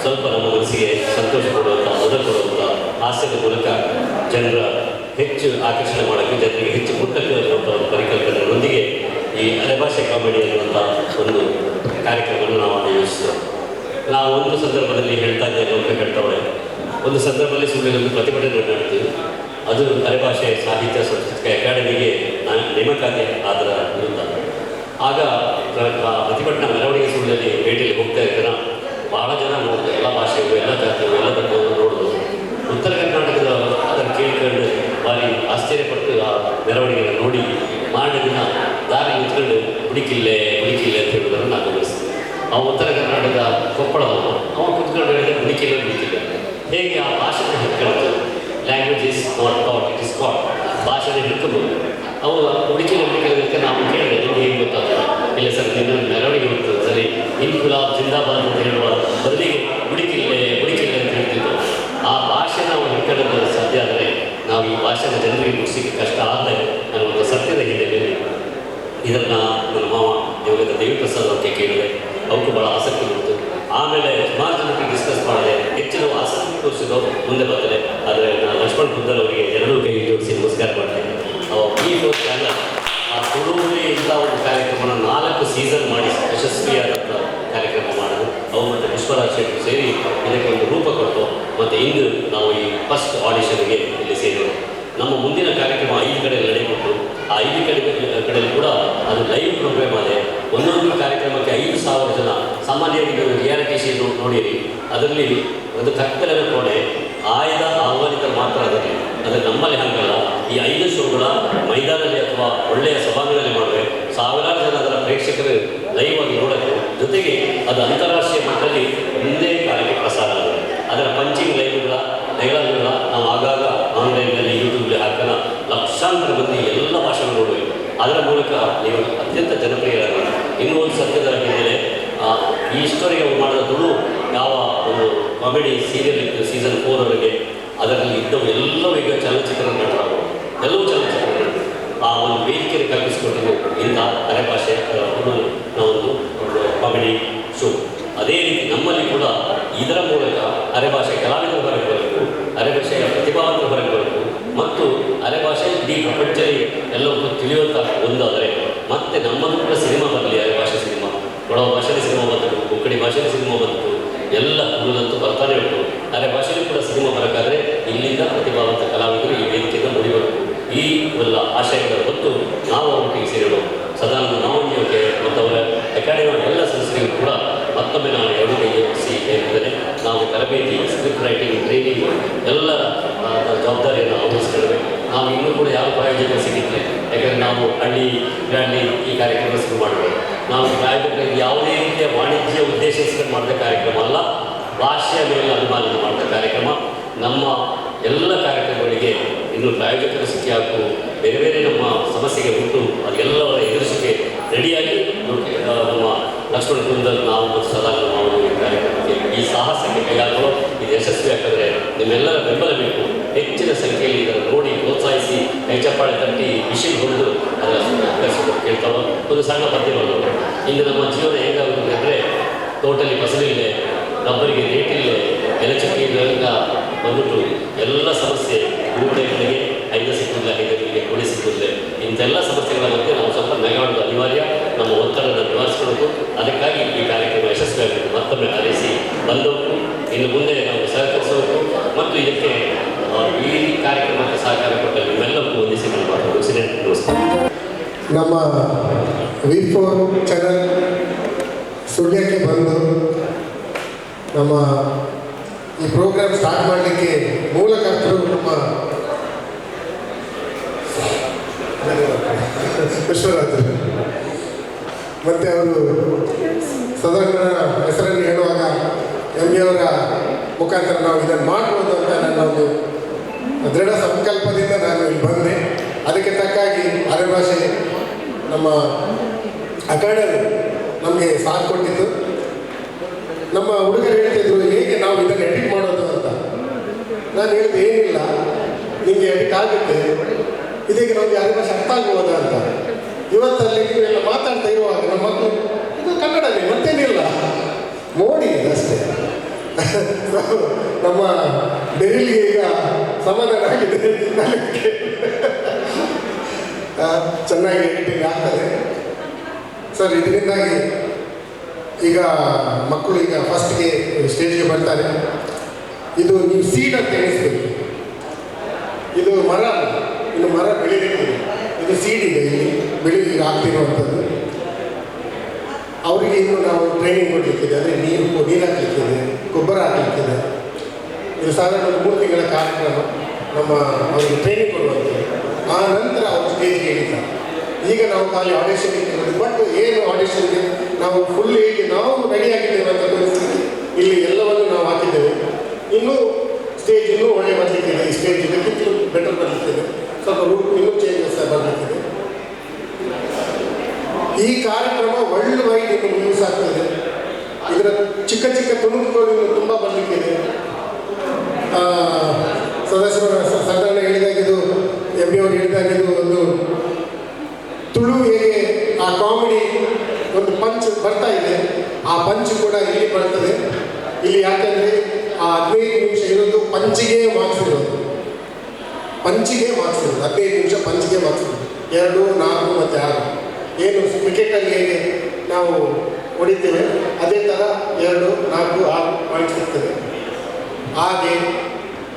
ಸ್ವಲ್ಪ ನಮ್ಮ ಮನಸ್ಸಿಗೆ ಸಂತೋಷ ಕೊಡುವಂಥ ಮೊದಲು ಕೊಡುವಂಥ ಹಾಸ್ಯದ ಮೂಲಕ ಜನರ ಹೆಚ್ಚು ಆಕರ್ಷಣೆ ಮಾಡೋಕ್ಕೆ ಜನರಿಗೆ ಹೆಚ್ಚು ಮುಟ್ಟಕ್ಕೆ ಒಂದು ಪರಿಕಲ್ಪನೆಗಳೊಂದಿಗೆ ಈ ಅರೆಭಾಷೆ ಕಾಮಿಡಿ ಅನ್ನುವಂಥ ಒಂದು ಕಾರ್ಯಕ್ರಮವನ್ನು ನಾವು ಆಯೋಜಿಸ್ತೇವೆ ನಾವು ಒಂದು ಸಂದರ್ಭದಲ್ಲಿ ಹೇಳ್ತಾ ಇದ್ದೇವೆ ಅಂತ ಹೇಳ್ತಾವಳೆ ಒಂದು ಸಂದರ್ಭದಲ್ಲಿ ಸುಳ್ಳಿನೊಂದು ಪ್ರತಿಭಟನೆ ನಡೆಯುತ್ತೀವಿ ಅದು ಅರೆಭಾಷೆ, ಸಾಹಿತ್ಯ, ಸಾಂಸ್ಕೃತಿಕ ಅಕಾಡೆಮಿಗೆ ನಾನು ನೇಮಕಾತಿ ಆದರ ವಿರುದ್ಧ ಆಗ ಪ್ರತಿಭಟನಾ ಮೆರವಣಿಗೆ ಸುಳ್ಳಿನಲ್ಲಿ ಭೇಟಿಯಲ್ಲಿ ಹೋಗ್ತಾ ಇರ್ತಾರ ಭಾಳ ಜನ ನೋಡಿದ್ರು ಎಲ್ಲ ಭಾಷೆಗಳು ಎಲ್ಲ ಜಾತಿಗಳು ಎಲ್ಲ ಧರ್ಮಗಳು ನೋಡಿದ್ರು. ಉತ್ತರ ಕರ್ನಾಟಕದ ಅದನ್ನು ಕೇಳ್ಕೊಂಡು ಭಾರಿ ಆಶ್ಚರ್ಯಪಟ್ಟು ಆ ಮೆರವಣಿಗೆಯನ್ನು ನೋಡಿ ಮಾರನೇ ದಿನ ದಾರಿ ನಿಂತ್ಕೊಂಡು ಹುಡುಕಿಲ್ಲೆ ಹುಡುಕಿಲ್ಲೆ ಅಂತ ಹೇಳೋದನ್ನು ನಾನು ಗಮನಿಸಿದೆ. ಆ ಉತ್ತರ ಕರ್ನಾಟಕದ ಕೊಪ್ಪಳ ಅವ ಕುತ್ಕೊಂಡು ಹೇಳಿದ್ರೆ ಹುಡುಕಿಲ್ಲ ಹುಡುಕಿಲ್ಲ ಹೇಗೆ ಆ ಭಾಷೆನ ಹಿಡ್ಕೊಳ್ತು language is what thought it is thought ಭಾಷೆನ ಹಿಡ್ಕೊಬೋದು ಅವು ಹುಡುಕಿಲ್ಲ ಹುಡುಕಿಲ್ಲ ನಾವು ಕೇಳಿದೆ ನಿಮ್ಗೆ ಹೇಗೆ ಗೊತ್ತಾಗ್ತದೆ? ಇಲ್ಲ ಸರ್ ನಿನ್ನ ಮೆರವಣಿಗೆ ಸಂದರ್ಭದಲ್ಲಿ ಇನ್ಕುಲಾಬ್ ಜಿಂದಾಬಾದ್ ಅಂತ ಹೇಳುವ ಬದಲಿಗೆ ಹುಡುಕಿಲ್ಲೆ ಹುಡುಕಿಲ್ಲೆ ಅಂತ ಹೇಳ್ತಿದ್ದರು ಆ ಭಾಷೆ ನಾವು ಹಿಡ್ಕೊಳ್ಳಲು ಸಾಧ್ಯ ಆದರೆ ನಾವು ಈ ಭಾಷೆನ ಜನರಿಗೆ ಮುಗಿಸಿಕ್ಕೆ ಕಷ್ಟ ಆದರೆ ನನಗೊಂದು ಸತ್ಯದ ಹಿನ್ನೆಲೆಯಲ್ಲಿ ಇದನ್ನು ನನ್ನ ಮಾವ ಯೋಗದ ದೇವಿಪ್ರಸಾದ್ ಅಂತ ಕೇಳಿದೆ. ಅವಕ್ಕೂ ಭಾಳ ಆಸಕ್ತಿ ಉಂಟು. ಆಮೇಲೆ ಸುಮಾರು ಜನಕ್ಕೆ ಡಿಸ್ಕಸ್ ಮಾಡಿದೆ. ಹೆಚ್ಚಿನ ಆಸಕ್ತಿ ತೋರಿಸಿದ್ರು ಮುಂದೆ ಬಂದರೆ. ಆದರೆ ನಾನು ಲಕ್ಷ್ಮಣ್ ಕುಂದರ್ ಅವರಿಗೆ ಎರಡೂ ಕೈ ಜೋಡಿಸಿ ನಮಸ್ಕಾರ ಮಾಡ್ತೇನೆ. ಈ ಆ ಸುಡುವುದೇ ಇಂಥ ಒಂದು ಕಾರ್ಯಕ್ರಮನ ನಾಲ್ಕು ಸೀಸನ್ ಮಾಡಿ ಯಶಸ್ವಿಯಾದಂಥ ಕಾರ್ಯಕ್ರಮ ಮಾಡೋದು, ಅವು ಮತ್ತು ಪುಷ್ಪರಾಜ್ ಸೇರಿ ಇದಕ್ಕೆ ಒಂದು ರೂಪ ಕೊಟ್ಟು ಮತ್ತು ಇಂದು ನಾವು ಈ ಫಸ್ಟ್ ಆಡಿಷನ್ಗೆ ಇಲ್ಲಿ ಸೇರೋಣ ನಮ್ಮ ಮುಂದಿನ ಕಾರ್ಯಕ್ರಮ ಐದು ಕಡೆ ನಡೆಯಬೇಕು. ಆ ಐದು ಕಡೆ, ಕಡೆಯಲ್ಲಿ ಕೂಡ ಅದು ಲೈವ್ ಪ್ರೋಗ್ರಾಮ್ ಆದರೆ ಒಂದೊಂದು ಕಾರ್ಯಕ್ರಮಕ್ಕೆ ಐದು ಸಾವಿರ ಜನ, ಸಾಮಾನ್ಯವಾಗಿ ನೀವು ರಿಯಾಲಿಟಿ ಶೋ ನೋಡಿರಿ, ಅದರಲ್ಲಿ ಒಂದು ಕತ್ತಲನ್ನು ಕೋಣೆ ಆಯ್ದ ಆಹ್ವಾನಿತ ಮಾತ್ರ ಅದರಲ್ಲಿ. ಅದು ನಮ್ಮಲ್ಲಿ ಹಾಗಲ್ಲ. ಈ ಐದು ಶೋಗಳ ಮೈದಾನದಲ್ಲಿ ಅಥವಾ ಒಳ್ಳೆಯ ಸಭಾಂಗಣದಲ್ಲಿ ಮಾಡಿದ್ರೆ ಸಾವಿರಾರು ಜನ ಅದರ ಪ್ರೇಕ್ಷಕರು ಲೈವ್ ಆಗಿ ಜೊತೆಗೆ ಅದು ಅಂತಾರಾಷ್ಟ್ರೀಯ ಮಟ್ಟದಲ್ಲಿ ಒಂದೇ ಕಾಲಕ್ಕೆ ಪ್ರಸಾರ ಆಗಿದೆ ಅದರ ಪಂಚಿಂಗ್ ಲೈವ್ಗಳ ಡೈಲಾಗ್ಗಳ ನಾವು ಆಗಾಗ ಆನ್ಲೈನ್ನಲ್ಲಿ ಯೂಟ್ಯೂಬ್ಲಿ ಹಾಕೋಣ. ಲಕ್ಷಾಂತರ ಮಂದಿ ಎಲ್ಲ ಭಾಷೆಗಳು ನೋಡಬೇಕು ಅದರ ಮೂಲಕ ನೀವು ಅತ್ಯಂತ ಜನಪ್ರಿಯರಾಗಿ. ಇನ್ನೂ ಒಂದು ಸತ್ಯದ ಹಿನ್ನೆಲೆ ಈ ಸ್ಟೋರಿಗೆ ಮಾಡಿದ ದುಡ್ಡು ಯಾವ ಒಂದು ಕಾಮಿಡಿ ಸೀರಿಯಲ್ ಇತ್ತು ಸೀಸನ್ ಫೋರ್ವರೆಗೆ ಅದರಲ್ಲಿ ಇದ್ದವು ಎಲ್ಲವೂ ಈಗ ಚಲನಚಿತ್ರ ನಟರಾಗವು ಎಲ್ಲವೂ ಚಲನಚಿತ್ರ. ಆ ಒಂದು ವೇದಿಕೆಯನ್ನು ಕಲ್ಪಿಸಿಕೊಟ್ಟಿದ್ದು ಇಂಥ ಅರೆ ಭಾಷೆ ಒಂದು ಕಾಮಿಡಿ ಶೋ ಅದೇ ರೀತಿ ನಮ್ಮಲ್ಲಿ ಕೂಡ ಇದರ ಮೂಲಕ ಅರೆಭಾಷೆ ಕಲಾವಿದರು ಹೊರಗೆ ಬರಬೇಕು, ಅರೆಭಾಷೆಯ ಪ್ರತಿಭಾವನ್ನು ಹೊರಗೆ ಬರಬೇಕು, ಮತ್ತು ಅರೆಭಾಷೆ ಇಡೀ ಪ್ರಪಂಚದಲ್ಲಿ ಎಲ್ಲವೂ ತಿಳಿಯುವಂಥ ಒಂದಾದರೆ ಮತ್ತೆ ನಮ್ಮದು ಕೂಡ ಸಿನಿಮಾ ಬರಲಿ, ಅರೆಭಾಷೆ ಸಿನಿಮಾ. ಕೊಡವ ಭಾಷೆಯಲ್ಲಿ ಸಿನಿಮಾ ಬಂತು ಕೊಕ್ಕಡಿ ಭಾಷೆಯಲ್ಲಿ ಸಿನಿಮಾ ಬಂತು, ಎಲ್ಲ ಉಳಿದಂತೂ ಬರ್ತಾನೆ ಉಂಟು ಅರೆ ಭಾಷೆಯಲ್ಲಿ ಕೂಡ ಸಿನಿಮಾ ಬರಬೇಕಾದ್ರೆ ಇಲ್ಲಿಂದ ಪ್ರತಿಭಾವಂತ ಕಲಾವಿದರು ಈ ವೇದಿಕೆಯಿಂದ ಮುಡಿಬರಬೇಕು ಈ ಎಲ್ಲ ಆಶಯಗಳ ಹೊತ್ತು ನಾವು ಒಟ್ಟಿಗೆ ಸೇರೋಣ ಸದಾನಂದ ನವೋದ್ಯೋಗಕ್ಕೆ ಮತ್ತು ಅವರ ಅಕಾಡೆಮಿಯ ಎಲ್ಲ ಸಂಸ್ಥೆಗಳು ಕೂಡ ಮತ್ತೊಮ್ಮೆ ನಾನು ಎರಡು ಕೈ ಜೋಡಿಸಿ ಹೇಳಿದರೆ ನಾವು ತರಬೇತಿ ಸ್ಕ್ರಿಪ್ಟ್ ರೈಟಿಂಗ್ ಟ್ರೈನಿಂಗ್ ಎಲ್ಲ ಆ, ಜವಾಬ್ದಾರಿಯನ್ನು ವಹಿಸ್ಕೊಳ್ಳಬೇಕು ನಾವು ಇನ್ನೂ ಕೂಡ ಯಾವ ಪ್ರಾಯೋಜಕ ಸಿಗುತ್ತೆ ಯಾಕಂದರೆ ನಾವು ಹಳ್ಳಿ ಗ್ರಾಂಡಿ ಈ ಕಾರ್ಯಕ್ರಮ ಶುರು ಮಾಡಬೇಕು ನಾವು ಪ್ರಾಯೋಜಕರಿಗೆ ಯಾವುದೇ ರೀತಿಯ ವಾಣಿಜ್ಯ ಉದ್ದೇಶಿಸಿಕೊಂಡು ಮಾಡಿದ ಕಾರ್ಯಕ್ರಮ ಅಲ್ಲ, ಭಾಷೆಯ ಮೇಲೆ ಅನುಮಾನ ಮಾಡಿದ ಕಾರ್ಯಕ್ರಮ. ನಮ್ಮ ಎಲ್ಲ ಕಾರ್ಯಕ್ರಮಗಳಿಗೆ ಇನ್ನು ಪ್ರಾಯೋಜಕರು ಸಿಕ್ಕಿ ಹಾಕು ಬೇರೆ ಬೇರೆ ನಮ್ಮ ಸಮಸ್ಯೆಗೆ ಬಿಟ್ಟು ಅದೆಲ್ಲವರ ಎದುರಿಸಿಕೆ ರೆಡಿಯಾಗಿ ನಮ್ಮ ಲಕ್ಷ್ಮಣ ಕುಂದಲ್ ನಾವು ಸದಾ ಈ ಸಾಹಸಕ್ಕೆ ಕೈ ಇದು ಯಶಸ್ವಿ ಆಗ್ತದೆ ನಿಮ್ಮೆಲ್ಲರ ಬೆಂಬಲ ಬೇಕು. ಹೆಚ್ಚಿನ ಸಂಖ್ಯೆಯಲ್ಲಿ ಇದನ್ನು ನೋಡಿ ಪ್ರೋತ್ಸಾಹಿಸಿ ಕೈಚಪ್ಪಾಳೆ ತಂಟಿ ತಟ್ಟಿ ಹೊಡೆದು ಅದನ್ನು ಕೇಳ್ತಾವೆ ಒಂದು ಸಣ್ಣ ಪದ್ಯ ಬಂದವರು ಇಂದು ನಮ್ಮ ಜೀವನ ಹೇಗಾಗುತ್ತೆ ಅಂದರೆ ಟೋಟಲಿ ಇದೆ ರಬ್ಬರಿಗೆ ರೇಟ್ ಇಲ್ಲ ಎಲೆಚಕ್ಕಿಯಿಂದ ಬಂದ್ಬಿಟ್ಟು ಎಲ್ಲ ಸಮಸ್ಯೆ ಹೂವುಗಳಿಗೆ ಐದು ಸಿಕ್ಕುದಿಲ್ಲ ಐದರಿಗೆ ಗುಡಿ ಸಿಕ್ಕುದಿಲ್ಲ ಇಂಥೆಲ್ಲ ಸಮಸ್ಯೆಗಳ ಬಗ್ಗೆ ನಾವು ಸ್ವಲ್ಪ ನಗಾಡೋದು ಅನಿವಾರ್ಯ, ನಮ್ಮ ಒತ್ತಡವನ್ನು ನಿವಾರಿಸಿಕೊಳ್ಳೋದು ಅದಕ್ಕಾಗಿ ಈ ಕಾರ್ಯಕ್ರಮ ಯಶಸ್ವಿಯಾಗಬೇಕು ಮತ್ತೊಮ್ಮೆ ಹಾರೈಸಿ ಬಂದು ಇನ್ನು ಮುಂದೆ ನಾವು ಸಹಕರಿಸಬೇಕು. ಮತ್ತು ಇದಕ್ಕೆ ಈ ಕಾರ್ಯಕ್ರಮಕ್ಕೆ ಸಹಕಾರ ಕೊಟ್ಟ ನಾನು ಮಾತಾಡೋದು ಸಿನೆಟ್ ನಮಸ್ಕಾರ. ನಮ್ಮ ವಿ ಫೋರ್ ಚಾನಲ್ ಸುಳ್ಯಕ್ಕೆ ಬಂದು ನಮ್ಮ ಈ ಪ್ರೋಗ್ರಾಮ್ ಸ್ಟಾರ್ಟ್ ಮಾಡಲಿಕ್ಕೆ ಮೂಲಕರ್ತರು ನಮ್ಮ ವಿಶ್ವರಾಜರು ಮತ್ತು ಅವರು ಸದನ ಹೆಸರನ್ನು ಹೇಳುವಾಗ ಎಂ ಅವರ ಮುಖಾಂತರ ನಾವು ಇದನ್ನು ಮಾಡ್ಬೋದು ಅಂತ ನನ್ನ ಒಂದು ದೃಢ ಸಂಕಲ್ಪದಿಂದ ನಾನು ಇಲ್ಲಿ ಬಂದೆ. ಅದಕ್ಕೆ ತಕ್ಕಾಗಿ ಅರೆಭಾಷೆ ನಮ್ಮ ಅಕಾಡೆಮಿ ನಮಗೆ ಸಾಥ್ ಕೊಟ್ಟಿದ್ದು. ನಮ್ಮ ಹುಡುಗರು ಹೇಳ್ತಿದ್ರು, ಹೇಗೆ ನಾವು ಇದನ್ನು ಎಡಿಟ್ ಮಾಡೋದು ಅಂತ? ನಾನು ಹೇಳಿದೆ ಏನಿಲ್ಲ. ನಿಮಗೆ ಎಡಿಟ್ ಆಗುತ್ತೆ. ಇದೀಗ ನಮಗೆ ಅರೆಭಾಷೆ ಅರ್ಥ ಆಗ್ಬೋದಾ ಅಂತ? ಇವತ್ತಲ್ಲಿ ನೀವೆಲ್ಲ ಮಾತಾಡ್ತಾ ಇರುವಾಗ ನಮ್ಮ ಮಕ್ಕಳು, ಇದು ಕನ್ನಡವೇ ಮತ್ತೇನಿಲ್ಲ ಮೋಡಿ ಅಷ್ಟೇ ನಮ್ಮ ಡೆಲ್ಲಿಗೆ ಈಗ ಸಮಾಧಾನ ಚೆನ್ನಾಗಿ ಎಡಿಟಿಂಗ್ ಆಗ್ತದೆ. ಸರ್, ಇದರಿಂದಾಗಿ ಈಗ ಮಕ್ಕಳು ಈಗ ಫಸ್ಟ್ಗೆ ಸ್ಟೇಜ್ಗೆ ಬರ್ತಾರೆ. ಇದು ನೀವು ಸೀಡ್ ಅಂತ ಎಣಿಸ್ಬೇಕು. ಇದು ಮರ ಇದು ಮರ ಬೆಳಿಲಿಕ್ಕಿದೆ ಇದು ಸೀಡ್ ಇದೆ ಇಲ್ಲಿ, ಬೆಳಿಗ್ಗೆ ಆಗ್ತಿರುವಂಥದ್ದು. ಅವರಿಗೆ ಇನ್ನು ನಾವು ಟ್ರೈನಿಂಗ್ ಕೊಡಲಿಕ್ಕಿದೆ, ಅಂದರೆ ನೀರು ನೀರು ಹಾಕಲಿಕ್ಕಿದೆ, ಗೊಬ್ಬರ ಹಾಕಲಿಕ್ಕಿದೆ. ಇದು ಸಾಧಾರಣ ಒಂದು ಮೂರು ತಿಂಗಳ ಕಾರ್ಯಕ್ರಮ ನಮ್ಮ ಅವರಿಗೆ ಟ್ರೈನಿಂಗ್ ಕೊಡುವಂಥದ್ದು. ಆ ನಂತರ ಅವರು ಸ್ಟೇಜ್ಗೆ ಹೇಳಿದ್ದ ಈಗ ನಾವು ಖಾಲಿ ಆಡಿಷನ್ಗೆ ಬಟ್ ಏನು ಆಡಿಷನ್ಗೆ ನಾವು ಫುಲ್ ಹೇಗೆ ನಾವು ರೆಡಿಯಾಗಿದ್ದೇವೆ ಅಂತ ತೋರಿಸ್ತೀವಿ ಇಲ್ಲಿ ಎಲ್ಲವನ್ನು ನಾವು ಹಾಕಿದ್ದೇವೆ. ಇನ್ನೂ ಸ್ಟೇಜ್ ಇನ್ನೂ ಒಳ್ಳೆ ಬರಲಿಕ್ಕಿದೆ, ಈ ಸ್ಟೇಜ್ ಇದಕ್ಕಿಂತ ಬೆಟರ್ ಬರಲಿಕ್ಕಿದೆ. ಸ್ವಲ್ಪ ರೂಟ್ ಇನ್ನೂ ಚೇಂಜಸ್ ಬರಲಿಕ್ಕಿದೆ ಈ ಕಾರ್ಯಕ್ರಮ ವರ್ಲ್ಡ್ ವೈಡ್ ಇನ್ನು ಯೂಸ್ ಆಗ್ತದೆ ಇದರ ಚಿಕ್ಕ ಚಿಕ್ಕ ತುಣುಕುಗಳು ತುಂಬಾ ಬರಲಿಕ್ಕಿದೆ ಸದಸ್ಯರು ಸಾಧಾರಣ ಹೇಳಿದಾಗಿದ್ದು ಇದು ಎಂ ಪಿ ಅವರು ಹೇಳಿದಾಗಿದ್ದು ಒಂದು ತುಳು ಹೇಗೆ ಆ ಕಾಮಿಡಿ ಒಂದು ಪಂಚ್ ಬರ್ತಾ ಇದೆ, ಆ ಪಂಚ್ ಕೂಡ ಇಲ್ಲಿ ಬರ್ತದೆ. ಇಲ್ಲಿ ಯಾಕಂದರೆ ಆ ಹದಿನೈದು ನಿಮಿಷ ಇರೋದು ಪಂಚಿಗೆ ಮಾಡಿಸಿರೋದು ಪಂಚಿಗೆ ಮಾಡಿಸಿರೋದು ಹದಿನೈದು ನಿಮಿಷ ಪಂಚಿಗೆ ಮಾಡಿಸಿರೋದು ಎರಡು, ನಾಲ್ಕು ಮತ್ತು ಆರು. ಏನು ಕ್ರಿಕೆಟಲ್ಲಿ ಹೇಗೆ ನಾವು ಹೊಡಿತೇವೆ, ಅದೇ ಥರ ಎರಡು, ನಾಲ್ಕು, ಆರು ಪಾಯಿಂಟ್ ಸಿಗ್ತದೆ ಹಾಗೆ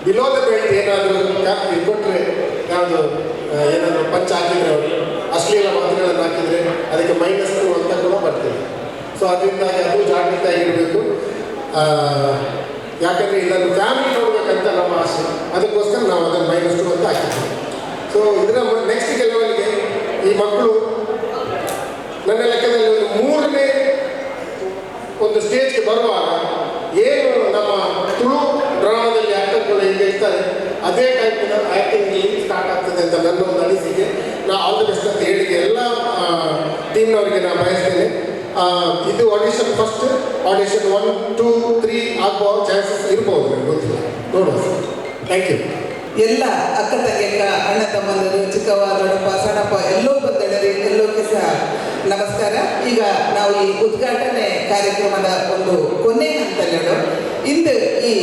ಬಿಲೋ ದ ಏನಾದರೂ ಕ್ಯಾಪ್ ಕೊಟ್ಟರೆ ಯಾವುದು ಏನಾದರೂ ಪಂಚ್ ಹಾಕಿದರೆ ಅವರು, ಅಶ್ಲೀಲ ಮಾತುಗಳನ್ನು ಹಾಕಿದರೆ ಅದಕ್ಕೆ ಮೈನಸ್ ಅಂತ ಕೂಡ ಬರ್ತದೆ. ಸೊ ಅದರಿಂದಾಗಿ ಅದು ಜಾಗೃತಿಯಾಗಿರಬೇಕು ಯಾಕಂದರೆ ಇದನ್ನು ಫ್ಯಾಮಿಲಿ ನೋಡಬೇಕಂತ ನಮ್ಮ ಆಸೆ. ಅದಕ್ಕೋಸ್ಕರ ನಾವು ಅದನ್ನು ಮೈನಸ್ ಟು ಅಂತ ಹಾಕಿದ್ದೀವಿ. ಸೊ ಇದರ ನೆಕ್ಸ್ಟ್ ಲೆವೆಲ್ಗೆ ಈ ಮಕ್ಕಳು ನನ್ನ ಲೆಕ್ಕದಲ್ಲಿ ಒಂದು ಮೂರನೇ ಒಂದು ಸ್ಟೇಜ್ಗೆ ಬರುವಾಗ ಏನು ನಮ್ಮ ತುಳು ಡ್ರಾಮಾದಲ್ಲಿ ಆ್ಯಕ್ಟರ್ಗಳು ಹೇಗೆ ಇರ್ತಾರೆ, ಅದೇ ಟೈಪಿನ ಆ್ಯಕ್ಟಿಂಗ್ ಇಲ್ಲಿ ಸ್ಟಾರ್ಟ್ ಆಗ್ತದೆ ಅಂತ ನನ್ನ ಒಂದು ಅನಿಸಿಕೆ. ನಾ ಆಲ್ ದಿ ಬೆಸ್ಟ್ ಅಂತ ಹೇಳಿ ಎಲ್ಲ ಟೀಮ್ನವರಿಗೆ ನಾನು ಬಯಸ್ತೇನೆ. ಇದು audition first audition one two three ಆಗುವ ಚಾನ್ಸಸ್ ಇರ್ಬೋದು. ನನಗೆ ನೋಡುವ ಥ್ಯಾಂಕ್ ಯು ಎಲ್ಲ ಅಕ್ಕ ತಂಗಿಯಕ್ಕ ಅಣ್ಣ ತಮ್ಮಂದರು ಚಿಕ್ಕವ ದೊಡ್ಡಪ್ಪ, ಸಣ್ಣಪ್ಪ, ಎಲ್ಲೋ ಬಂದಳರಿ ಎಲ್ಲೋಕ್ಕೆ ಸಹ ನಮಸ್ಕಾರ. ಈಗ ನಾವು ಈ ಉದ್ಘಾಟನೆ ಕಾರ್ಯಕ್ರಮದ ಒಂದು ಕೊನೆ ಹಂತಗಳು ಇಂದು ಈ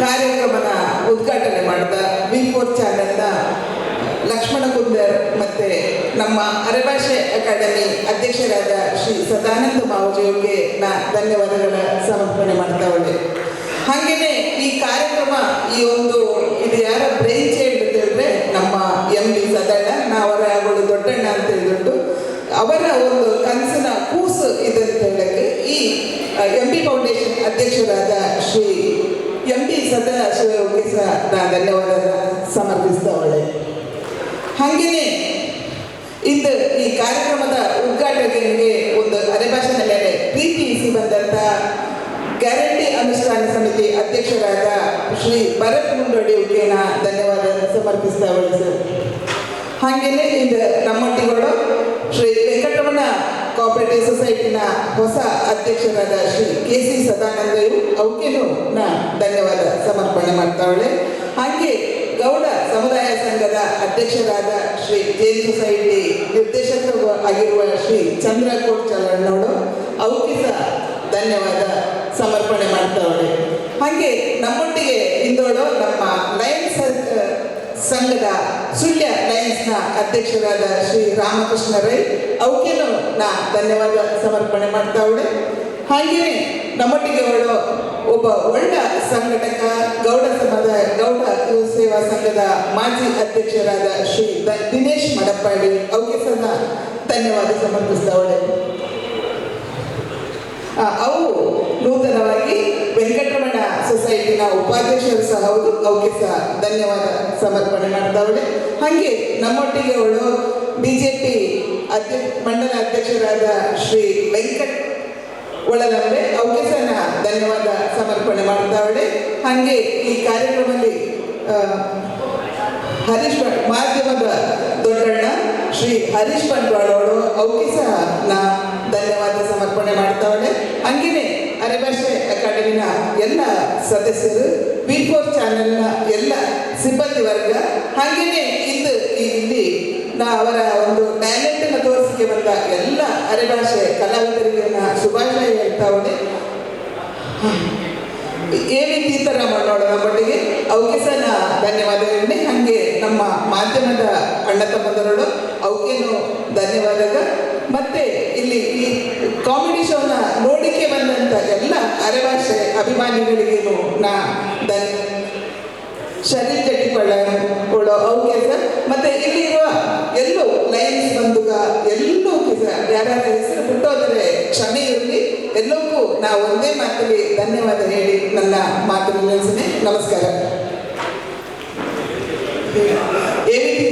ಕಾರ್ಯಕ್ರಮನ ಉದ್ಘಾಟನೆ ಮಾಡಿದ ವಿ ಫೋರ್ ಚಾನೆಲ್ನ ಲಕ್ಷ್ಮಣ ಕುಂದರ್ ಮತ್ತೆ ನಮ್ಮ ಅರೆಭಾಷೆ ಅಕಾಡೆಮಿ ಅಧ್ಯಕ್ಷರಾದ ಶ್ರೀ ಸದಾನಂದ ಮಾವಜಿಯವರಿಗೆ ನಾ ಧನ್ಯವಾದಗಳ ಸಮರ್ಪಣೆ ಮಾಡ್ತಾ ಹಾಗೆಯೇ ಈ ಕಾರ್ಯಕ್ರಮ, ಈ ಒಂದು ಇದು ಯಾರ ಬ್ರೈನ್ ಚೈಲ್ಡ್ ಹೇಳಿದ್ರೆ ನಮ್ಮ ಎಂ ಬಿ ಸದಣ್ಣ, ನಾವರ ಅವಳು ದೊಡ್ಡಣ್ಣ ಅಂತ ಹೇಳ್ಬಿಟ್ಟು ಅವರ ಒಂದು ಕನಸಿನ ಕೂಸು ಇದೆ ಅಂತ ಹೇಳಕ್ಕೆ ಈ ಎಂ ಬಿ ಫೌಂಡೇಶನ್ ಅಧ್ಯಕ್ಷರಾದ ಶ್ರೀ ಎಂ ಬಿ ಸದಾ ಶ್ರೀ ಧನ್ಯವಾದ ಸಮರ್ಪಿಸ್ತಾ ಹಾಗೇನೆ ಇಂದು ಈ ಕಾರ್ಯಕ್ರಮದ ಉದ್ಘಾಟನೆಗೆ ಒಂದು ಅರೆಭಾಷಣ ಮೇಲೆ ಪ್ರೀತಿಸಿ ಬಂದಂಥ ಗ್ಯಾರಂಟಿ ಅನುಷ್ಠಾನ ಸಮಿತಿ ಅಧ್ಯಕ್ಷರಾದ ಶ್ರೀ ಭರತ್ ಮುಂಡೋಡಿ ಅವರಿಗೆ ಧನ್ಯವಾದ ಸಮರ್ಪಿಸ್ತಾ ಅವಳು ಸರ್. ಹಾಗೆಯೇ ಇಂದು ನಮ್ಮೊಟ್ಟಿಗಳು ಶ್ರೀ ವೆಂಕಟರಮಣ ಕೋಆಪರೇಟಿವ್ ಸೊಸೈಟಿನ ಹೊಸ ಅಧ್ಯಕ್ಷರಾದ ಶ್ರೀ ಕೆ ಸಿ ಸದಾನಂದರು ಅವಕ್ಕೇನು ನಾ ಧನ್ಯವಾದ ಸಮರ್ಪಣೆ ಮಾಡ್ತಾವಳೆ ಹಾಗೆ ಗೌಡ ಸಮುದಾಯ ಸಂಘದ ಅಧ್ಯಕ್ಷರಾದ ಶ್ರೀ ಜೈನ್ ಸೊಸೈಟಿ ನಿರ್ದೇಶಕ ಆಗಿರುವ ಶ್ರೀ ಚಂದ್ರಕೋಟ್ ಕೋಟ್ಚಲಣ್ಣವರು ಅವಕ್ಕೆ ಸಹ ಧನ್ಯವಾದ ಸಮರ್ಪಣೆ ಮಾಡ್ತಾವಳೆ ಹಾಗೆ ನಮ್ಮೊಟ್ಟಿಗೆ ಇಂದೋಳು ನಮ್ಮ ಲಯನ್ಸ್ ಸಂಘದ ಸುಳ್ಯ ಲಯನ್ಸ್ನ ಅಧ್ಯಕ್ಷರಾದ ಶ್ರೀ ರಾಮಕೃಷ್ಣ ರೈ ಅವಕ್ಕೇನು ನಾ ಧನ್ಯವಾದ ಸಮರ್ಪಣೆ ಮಾಡ್ತಾ ಮಾಡ್ತಾವಳೆ ಹಾಗೆಯೇ ನಮ್ಮೊಟ್ಟಿಗೆ ಅವಳು ಒಬ್ಬ ಒಳ್ಳ ಸಂಘಟಕ ಗೌಡ ಸಮುದಾಯ ಗೌಡ ಸೇವಾ ಸಂಘದ ಮಾಜಿ ಅಧ್ಯಕ್ಷರಾದ ಶ್ರೀ ದಿನೇಶ್ ಮಡಪ್ಪಾಡಿ ಅವಕ್ಕೆ ಸಹ ಧನ್ಯವಾದ ಸಮರ್ಪಿಸ್ತಾ ಆ, ಅವು ನೂತನವಾಗಿ ವೆಂಕಟರಮಣ ಸೊಸೈಟಿನ ಉಪಾಧ್ಯಕ್ಷರು ಸಹ ಹೌದು. ಅವಕ್ಕೆ ಸಹ ಧನ್ಯವಾದ ಸಮರ್ಪಣೆ ಮಾಡ್ತಾವಳೆ ಹಾಗೆ ನಮ್ಮೊಟ್ಟಿಗೆ ಅವಳು ಬಿ ಜೆ ಪಿ ಅಧ್ಯ ಮಂಡಲ ಅಧ್ಯಕ್ಷರಾದ ಶ್ರೀ ವೆಂಕಟ್ ಒಳನವರೆ ಅವಕ್ಕೆ ಸಹ ಧನ್ಯವಾದ ಸಮರ್ಪಣೆ ಮಾಡ್ತಾವಳೆ ಹಾಗೆ ಈ ಕಾರ್ಯಕ್ರಮದಲ್ಲಿ ಹರೀಶ್ ಮಾಧ್ಯಮದ ದೊಡ್ಡಣ್ಣ ಶ್ರೀ ಹರೀಶ್ ಬಂಟ್ವಾಳ ಅವರು ಅವಕ್ಕೆ ಸಹ ನಾ ಧನ್ಯವಾದ ಸಮರ್ಪಣೆ ಮಾಡ್ತಾವಳೆ ಹಂಗೇನೆ ಅರೆಭಾಷೆ ಅಕಾಡೆಮಿನ ಎಲ್ಲ ಸದಸ್ಯರು ವಿ ಫೋರ್ ಚಾನೆಲ್ನ ಎಲ್ಲ ಸಿಬ್ಬಂದಿ ವರ್ಗ, ಹಾಗೇನೆ ಇಂದು ಇಲ್ಲಿ ನಾ ಅವರ ಒಂದು ಟ್ಯಾಲೆಂಟನ್ನು ತೋರಿಸಿಕೆ ಬಂದ ಎಲ್ಲ ಅರೆಭಾಷೆ ಕಲಾವಿದರಿಗೆ ನಾ ಶುಭಾಶಯ ಹೇಳ್ತಾವಳೆ ಏನಿ ತೀರ್ಥರಾಮಣ್ಣವರ ಮಟ್ಟಿಗೆ ಅವಕ್ಕೆ ಸಹ ನಾ ಧನ್ಯವಾದ ಹೇಳಿ ಹಾಗೆ ನಮ್ಮ ಮಾಧ್ಯಮದ ಅಣ್ಣ ತಮ್ಮದರಳು ಅವಕ್ಕೇನು ಧನ್ಯವಾದ ಈ ಕಾಮಿಡಿ ಶೋನ ನೋಡಿಕೆ ಬಂದಂಥ ಎಲ್ಲ ಅರೆಭಾಷೆ ಅಭಿಮಾನಿಗಳಿಗೇನು ನಾ ದನ್ ಶರೀರ್ ಜಟ್ಟಿಪಳ್ಳ ಕೊಡೋ ಅವಕ್ಕೆ ಸರ್. ಮತ್ತೆ ಇಲ್ಲಿರುವ ಎಲ್ಲೂ ಲೈನ್ಸ್ ಬಂದುಗ ಎಲ್ಲೂ ಸರ್, ಯಾರ್ಯಾರ ಹೆಸರು ಹುಟ್ಟೋದ್ರೆ ಕ್ಷಮೆ ಇರಲಿ. ಎಲ್ಲಕ್ಕೂ ನಾವು ಒಂದೇ ಮಾತಲ್ಲಿ ಧನ್ಯವಾದ ಹೇಳಿ ನನ್ನ ಮಾತು ನಿಲ್ಲಿಸಿದೆ ನಮಸ್ಕಾರ. ಎ ವಿ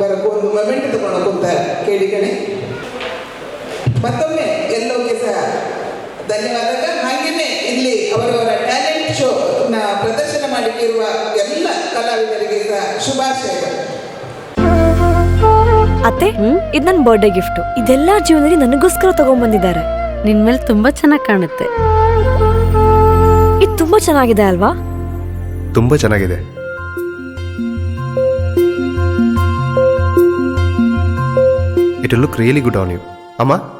ಬರಕ್ಕೆ ಒಂದು ಮೊಮೆಂಟ್ ತಗೊಳಕ್ಕಂತ ಕೇಳಿಗಣೆ ಮತ್ತೊಮ್ಮೆ ಧನ್ಯವಾದ ಹಾಗೇನೆ ಇಲ್ಲಿ ಅವರವರ ಟ್ಯಾಲೆಂಟ್ ಶೋ ನ ಪ್ರದರ್ಶನ ಮಾಡಲಿಕ್ಕಿರುವ ಎಲ್ಲ ಕಲಾವಿದರಿಗೆ ಶುಭಾಶಯಗಳು. ಅತ್ತೆ ಇದು ನನ್ನ ಬರ್ಡೇ ಗಿಫ್ಟ್ ಇದೆಲ್ಲಾ ಜೀವನದಲ್ಲಿ ನನಗೋಸ್ಕರ ತಗೊಂಡ್ಬಂದಿದ್ದಾರೆ ನಿನ್ ಮೇಲೆ ತುಂಬಾ ಚೆನ್ನಾಗಿ ಕಾಣುತ್ತೆ. ಇದು ತುಂಬಾ ಚೆನ್ನಾಗಿದೆ ಅಲ್ವಾ? ತುಂಬಾ ಚೆನ್ನಾಗಿದೆ. It look really good on you ಅಮ್ಮ?